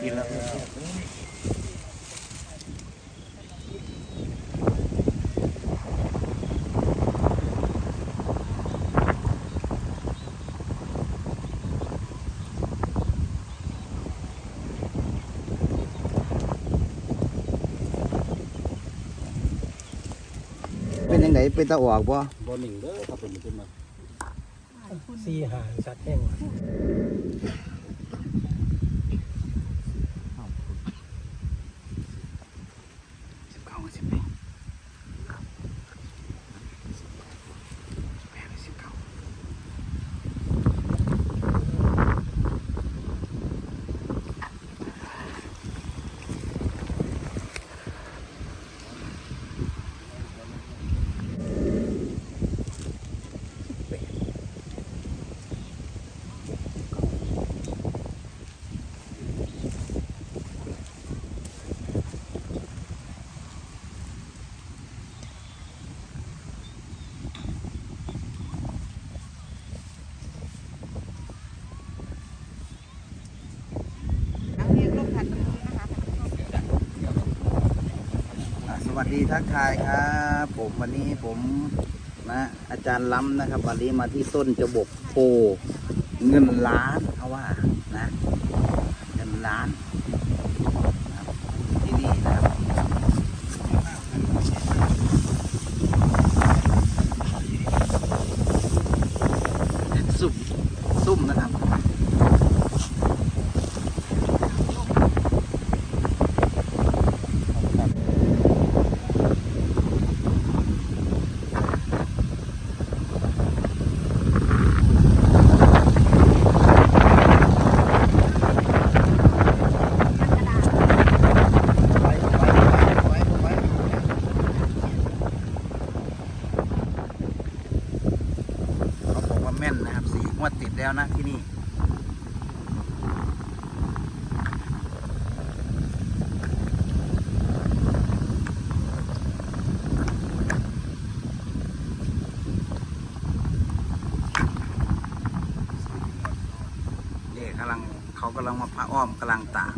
กินแล้วเป็นยังไงเป็นตะออกบ่บอลหนึ่งเด้อครับผมขึ้นมาสี่หางสัตว์แห้งว่ะ สิบเก้าสิบเอ็ดแปดสิบเก้า เอาเรียกลูกพันธุ์นะคะ อะส วัสดีทักทายครับผมวันนี้ผมนะอาจารย์ล้ำนะครับ วันนี้มาที่ต้นจะบกโพเงินล้านเขาว่านะเงินล้านนะครับที่นี่นะครับซุ่มซุ่มนะครับ ไว้ไว้ไว้ไว้เขาบอกว่าแม่นนะครับสี่งวดติด แล้วนะที่นี่เด็กกำลังเขากำลังมาพระอ้อมกำลังตาก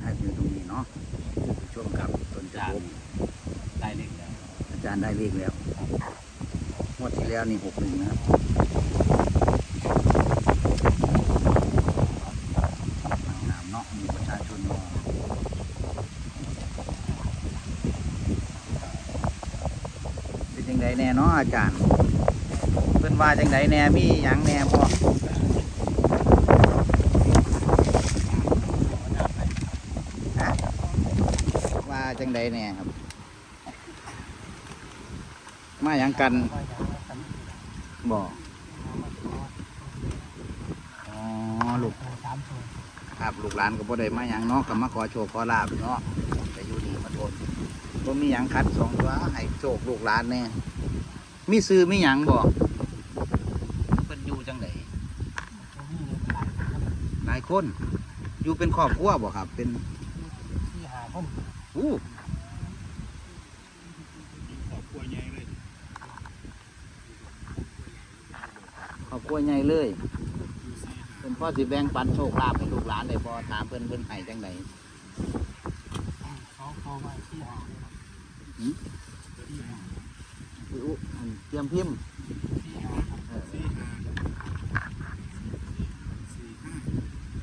ให้อยู่ตรงนี้เนาะช่วง กับต้นจะบกได้เล็กแล้วอาจารย์ได้เลขแล้วงวดที่แล้วนี่หกหนึ่งนะครับงามเนาะมีประชาชนรอเป็นจังไดแน่เนาะอาจารย์ เพิ่นว่าจังไดแน่มีหยังแน่พ่อฮะว่า จังไดแน่ครับ มาหยังกันว่าอย่างนั้นบอกอ๋อลูกสามตัวครับลูกหลานก็บ่ได้มาหยังเนาะก็มาขอโชคขอลาบเนาะแต่อยู่นี่มาโทษบ่มีหยังคัดสองตัวให้โชคลูกหลานแน่มีซื้อมีหยังบ่เพิ่นอยู่จังไดตัวนี้เนี่ยหลายคนหลายคนอยู่เป็นครอบครัวบ่ครับ เป็นสี่หาคนอู้ ครอบครัวใหญ่เลย ครอบครัวใหญ่เลยเพิ่นพ่อสิแบ่งปันโชคลาภให้ลูกหลานได้บ่ถามเพิ่นเพิ่นให้จังไดเขาเขามาสี่หาเลยอู้อันเตรียมพิมพ์สี่หาครับเออ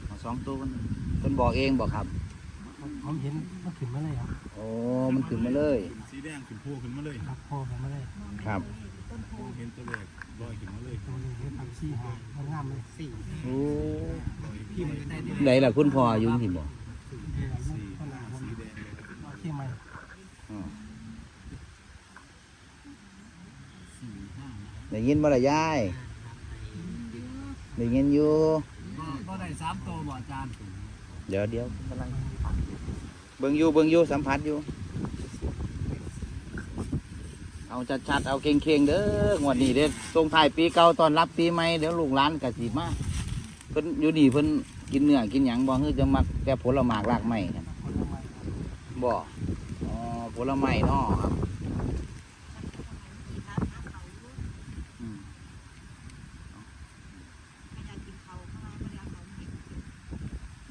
เอาสองตัวมันเพิ่นบอกเองบอกครับผมเห็นมันขึ้นมาเลยครับโอ้มันขึ้นมาเลย สีแดงขึ้นพวขึ้นมาเลยครับพ่อผมมาเลยครับเห็นตัวเลข ลอยขึ้นมาเลยตัวนี้เห็นทำสี่หามันงามเลยสี่โอ้ลอยพี่มันได้ดีไหนล่ะคุณพ่ออยุ่งที่บอกเดือนสีขนาดผมสีแดงเลยเอาเชี่ยไหมอ๋อสี่ห้าได้ยินบ่ล่ะยายได้ยินอยู่ก็ได้สามตัวบ่อาจารย์ เดี๋ยวเดี๋ยวกำลังเบิ่งอยู่เบิ่งอยู่สัมผัสอยู่ เอาชัดๆเอาเก่งๆเด้องวดนี้เด้อส่งท้ายปีเก่าตอนรับปีใหม่เดี๋ยวลูกหลานกะสิมาเพิ่นอยู่นี่เพิ่นกินเนื้อกินหยังบ่คือจะมักแต่ผลหมากรากไม้ครับคนละไม้บ่ลไม้เนอครับอืม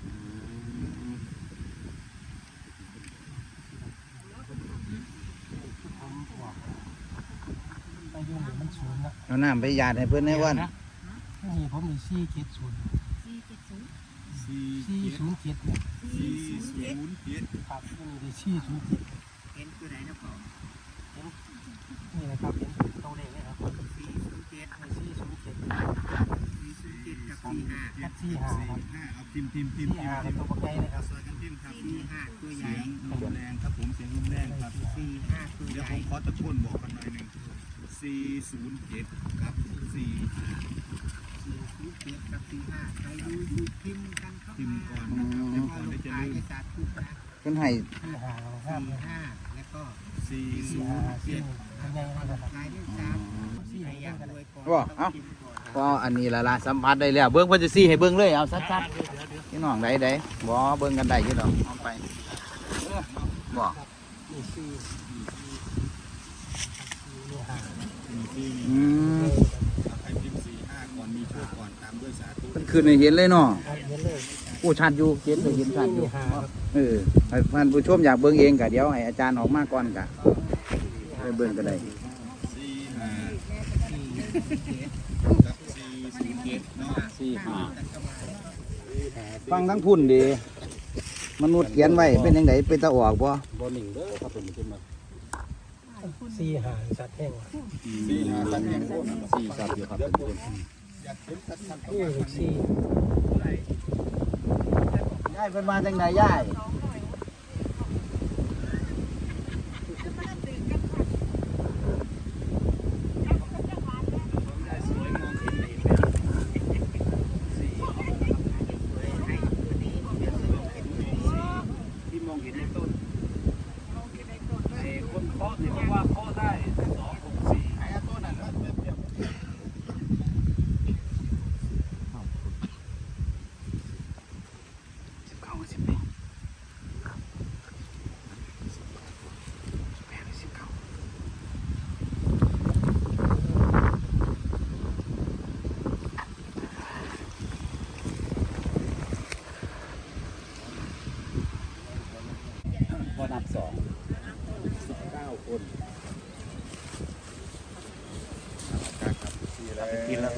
อืม ผมบอกไป อยุ่งมันศูนย์นะเอาน้ำไปหยาดให้เพื่อนให้วันนี่ผมมีซี่เจ็ดศูนย์สี่ซี่ศูนย์เจ็ดเนี่ยสี่ศูนย์เจ็ดครับนี่มีซี่ศูนย์เจ็ดเห็นตัวไหนนะพ่อนี่นะครับเห็นตัวเลขเลยครับสี่ศูนย์เจ็ดมีซี่ศูนย์เจ็ดสี่ศูนย์เจ็ดกับสี่ห้าแค่ซี่หาครับห้าเอาพิมพ์พิมพ์พิซี่มพ์หาเป็นตัวบักใหญ่เลยครับซอยกันพิมพ์ครับสี่ห้าตัวใหญ่เสียงลมแรงครับผมเสียงลมแรงครับสี่ห้าตัวเดี๋ยวใหผญ่มขอตะโกนบอกกันหน่อยหนึ่ง สี่ศูนย์เจ็ดกับสี่สี่ศูนย์เจ็ดกับสี่ห้าใครดูดูพิมพ์กันเข้าพิมมาพ์ก่อนนะครับพิมพ์ก่อนได้จะขายลืมจะจัดทุกนะเพื่อนให้ซี่หาเราห้ามสี่เลยห้าแล้วก็สี่ซี่ศูนหาย์ซี่เจ็ดบักใหญ่เลยนะครับขายได้สามสี่อยากรวยก่อนว่าเอ้าต้องพิมพ์ก่อนก็อันนี้ละละสัมผัสได้แล้วเบิ้งเพิ่นจะซี่ให้เบิ้งเลยเอาชัดๆพี่น้องได้ได้บ่เบิ้งกันได้อยู่ดอกเอาไปบ่ นี่ซี่นี่ หาสี่อืมใครพิมพ์สี่ห้าก่อนมีโชคก่อนตามด้วยสาธุเพิ่นคืนให้เห็นเลยเนาะครับเห็นเลย โอ้ชัดอยู่เห็นเลยเห็นชัดอยู่ซี่หาครับ เออให้ท่านผู้ชมอยากเบิ้งเองกะเดี๋ยวให้อาจารย์ออกมาก่อนกะไปเบิ้งก็ได้สี่ห้ากับสี่ศูนย์เจ็ดเนาะสี่ห้าฟังทั้งพุ่นดีมนุษย์เขียนไว้เป็นยังไงเป็นตะออกบ่บอหนึ่งเด้อครับผมขึ้นมา ซี่หาสัตว์แห้งสี่ห้าตั้งแห่งโคตรสี่สัตว์อยู่ครับผมนี่อีกซี่ยายเป็นมาจังไหนยาย ที่มองเห็นในต้นไอ้คนเคาะเนี่ยบอกว่าเคาะได้สองหกสี่ไอ้ต้นนั้นมันแบบเดียว สิบเก้าสิบเอ็ดสิบเก้าพอนับสองสิบเก้าคนการครับสี่แล้วกินแล้ว